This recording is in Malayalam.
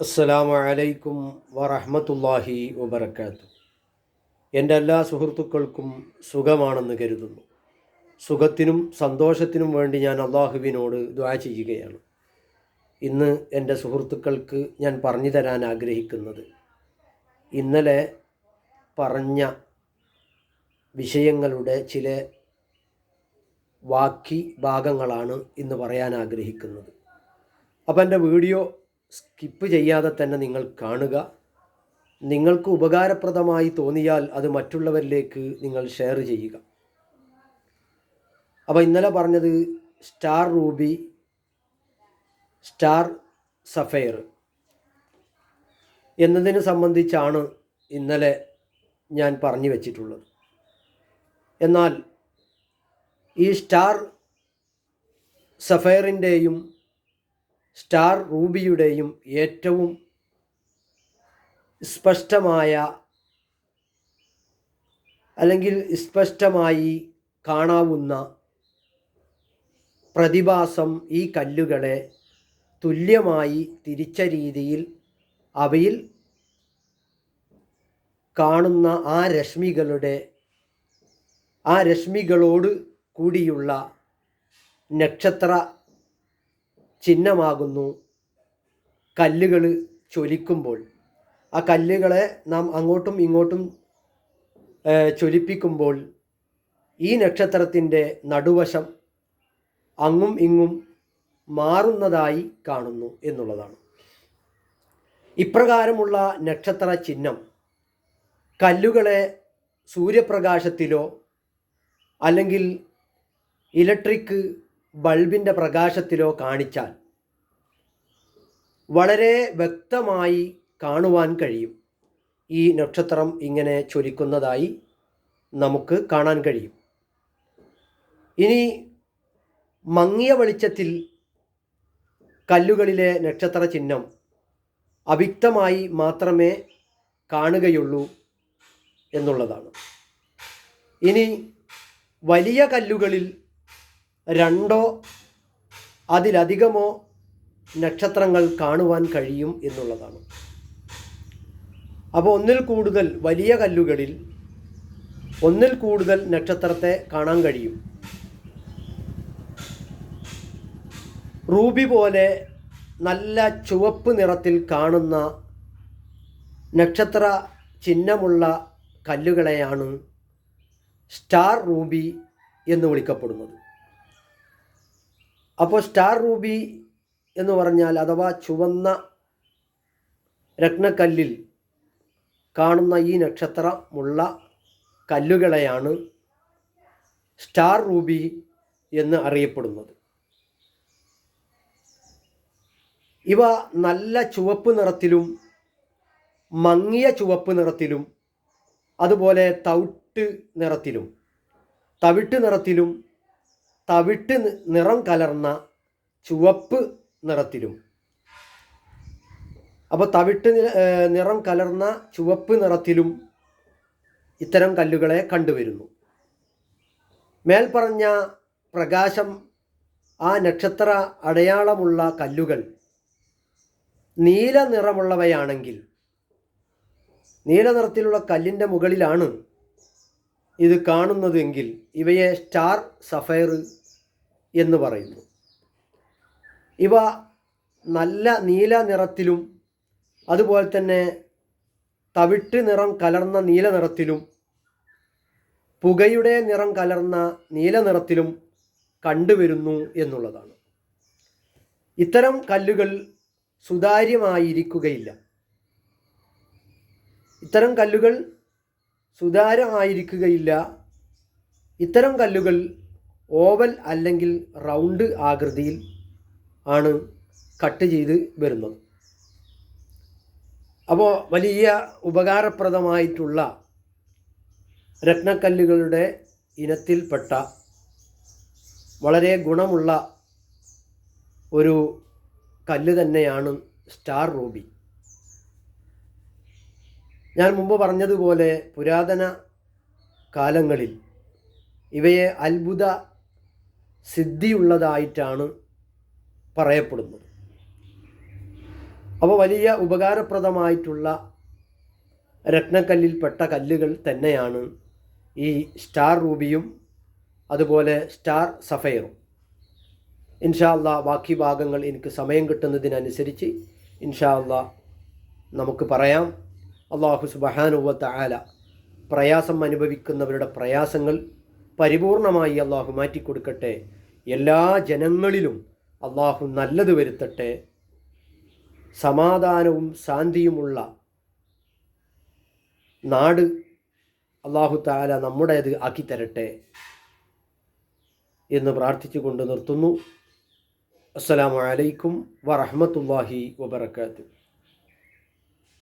അസ്സലാമു അലൈക്കും വറഹ്മത്തുള്ളാഹി വബർക്കാത്തു എന്റെ എല്ലാ സുഹൃത്തുക്കൾക്കും സുഖമാണെന്ന് കരുതുന്നു. സുഖത്തിനും സന്തോഷത്തിനും വേണ്ടി ഞാൻ അള്ളാഹുവിനോട് ദ്വാ ചെയ്യുകയാണ്. ഇന്ന് എന്റെ സുഹൃത്തുക്കൾക്ക് ഞാൻ പറഞ്ഞു തരാൻ ആഗ്രഹിക്കുന്നത് ഇന്നലെ പറഞ്ഞ വിഷയങ്ങളുടെ ചില വാക്കി ഭാഗങ്ങളാണ് ഇന്ന് പറയാൻ ആഗ്രഹിക്കുന്നത്. അപ്പം എന്റെ വീഡിയോ സ്കിപ്പ് ചെയ്യാതെ തന്നെ നിങ്ങൾ കാണുക. നിങ്ങൾക്ക് ഉപകാരപ്രദമായി തോന്നിയാൽ അത് മറ്റുള്ളവരിലേക്ക് നിങ്ങൾ ഷെയർ ചെയ്യുക. അപ്പോൾ ഇന്നലെ പറഞ്ഞത് സ്റ്റാർ റൂബി സ്റ്റാർ സഫയർ എന്നതിനെ സംബന്ധിച്ചാണ് ഇന്നലെ ഞാൻ പറഞ്ഞു വച്ചിട്ടുള്ളത്. എന്നാൽ ഈ സ്റ്റാർ സഫയറിന്റെയും സ്റ്റാർ റൂബിയുടെയും ഏറ്റവും സ്പഷ്ടമായ അല്ലെങ്കിൽ സ്പഷ്ടമായി കാണാവുന്ന പ്രതിഭാസം ഈ കല്ലുകളെ തുല്യമായി തിരിച്ച രീതിയിൽ അവയിൽ കാണുന്ന ആ രശ്മികളുടെ ആ രശ്മികളോട് കൂടിയുള്ള നക്ഷത്ര ചിഹ്നമാകുന്നു. കല്ലുകൾ ചൊലിക്കുമ്പോൾ. ആ കല്ലുകളെ നാം അങ്ങോട്ടും ഇങ്ങോട്ടും ചൊലിപ്പിക്കുമ്പോൾ ഈ നക്ഷത്രത്തിന്റെ നടുവശം അങ്ങും ഇങ്ങും മാറുന്നതായി കാണുന്നു എന്നുള്ളതാണ്. ഇപ്രകാരമുള്ള നക്ഷത്ര ചിഹ്നം കല്ലുകളെ സൂര്യപ്രകാശത്തിലോ അല്ലെങ്കിൽ ഇലക്ട്രിക് ബൾബിന്റെ പ്രകാശത്തിലോ കാണിച്ചാൽ വളരെ വ്യക്തമായി കാണുവാൻ കഴിയും. ഈ നക്ഷത്രം ഇങ്ങനെ ചൊലിക്കുന്നതായി നമുക്ക് കാണാൻ കഴിയും. ഇനി മങ്ങിയ വെളിച്ചത്തിൽ കല്ലുകളിലെ നക്ഷത്ര ചിഹ്നം അവ്യക്തമായി മാത്രമേ കാണുകയുള്ളൂ എന്നുള്ളതാണ്. ഇനി വലിയ കല്ലുകളിൽ രണ്ടോ അതിലധികമോ നക്ഷത്രങ്ങൾ കാണുവാൻ കഴിയും എന്നുള്ളതാണ്. അപ്പോൾ ഒന്നിൽ കൂടുതൽ വലിയ കല്ലുകളിൽ ഒന്നിൽ കൂടുതൽ നക്ഷത്രത്തെ കാണാൻ കഴിയും. റൂബി പോലെ നല്ല ചുവപ്പ് നിറത്തിൽ കാണുന്ന നക്ഷത്ര ചിഹ്നമുള്ള കല്ലുകളെയാണ് സ്റ്റാർ റൂബി എന്ന് വിളിക്കപ്പെടുന്നത്. അപ്പോൾ സ്റ്റാർ റൂബി എന്ന് പറഞ്ഞാൽ അഥവാ ചുവന്ന രത്നക്കല്ലിൽ കാണുന്ന ഈ നക്ഷത്രമുള്ള കല്ലുകളെയാണ് സ്റ്റാർ റൂബി എന്ന് അറിയപ്പെടുന്നത്. ഇവ നല്ല ചുവപ്പ് നിറത്തിലും മങ്ങിയ ചുവപ്പ് നിറത്തിലും അതുപോലെ തവിട്ട് നിറത്തിലും തവിട്ട് നിറത്തിലും തവിട്ട് നിറം കലർന്ന ചുവപ്പ് നിറത്തിലും. അപ്പോൾ തവിട്ട് നിറം കലർന്ന ചുവപ്പ് നിറത്തിലും ഇത്തരം കല്ലുകളെ കണ്ടുവരുന്നു. മേൽപ്പറഞ്ഞ പ്രകാശം ആ നക്ഷത്ര അടയാളമുള്ള കല്ലുകൾ നീല നിറമുള്ളവയാണെങ്കിൽ നീല നിറത്തിലുള്ള കല്ലിന്റെ മുകളിലാണ് ഇത് കാണുന്നതെങ്കിൽ ഇവയെ സ്റ്റാർ സഫയർ എന്ന് പറയുന്നു. ഇവ നല്ല നീല നിറത്തിലും അതുപോലെ തന്നെ തവിട്ട് നിറം കലർന്ന നീല നിറത്തിലും പുകയുടെ നിറം കലർന്ന നീല നിറത്തിലും കണ്ടുവരുന്നു എന്നുള്ളതാണ്. ഇത്തരം കല്ലുകൾ സുതാര്യമായിരിക്കുകയില്ല. ഇത്തരം കല്ലുകൾ സുതാര്യമായിരിക്കുകയില്ല ഇത്തരം കല്ലുകൾ ഓവൽ അല്ലെങ്കിൽ റൗണ്ട് ആകൃതിയിൽ ആണ് കട്ട് ചെയ്ത് വരുന്നത്. അപ്പോൾ വലിയ ഉപകാരപ്രദമായിട്ടുള്ള രത്നക്കല്ലുകളുടെ ഇനത്തിൽപ്പെട്ട വളരെ ഗുണമുള്ള ഒരു കല്ല് തന്നെയാണ് സ്റ്റാർ റൂബി. ഞാൻ മുമ്പ് പറഞ്ഞതുപോലെ പുരാതന കാലങ്ങളിൽ ഇവയെ അത്ഭുത സിദ്ധിയുള്ളതായിട്ടാണ് പറയപ്പെടുന്നത്. അപ്പോൾ വലിയ ഉപകാരപ്രദമായിട്ടുള്ള രത്നക്കല്ലിൽപ്പെട്ട കല്ലുകൾ തന്നെയാണ് ഈ സ്റ്റാർ റൂബിയും അതുപോലെ സ്റ്റാർ സഫയറും. ഇൻഷാ അല്ലാ ബാക്കി ഭാഗങ്ങൾ എനിക്ക് സമയം കിട്ടുന്നതിനനുസരിച്ച് ഇൻഷാ അല്ലാ നമുക്ക് പറയാം. അള്ളാഹു സുബഹാനുവത്ത ആല പ്രയാസം അനുഭവിക്കുന്നവരുടെ പ്രയാസങ്ങൾ പരിപൂർണമായി അള്ളാഹു മാറ്റിക്കൊടുക്കട്ടെ. എല്ലാ ജനങ്ങളിലും അള്ളാഹു നല്ലത് വരുത്തട്ടെ. സമാധാനവും ശാന്തിയുമുള്ള നാട് അള്ളാഹു താല നമ്മുടേത് ആക്കി തരട്ടെ എന്ന് പ്രാർത്ഥിച്ചുകൊണ്ട് നിർത്തുന്നു. അസ്സലാമു അലൈക്കും വറഹ്മത്തുള്ളാഹി വബറകാതുഹു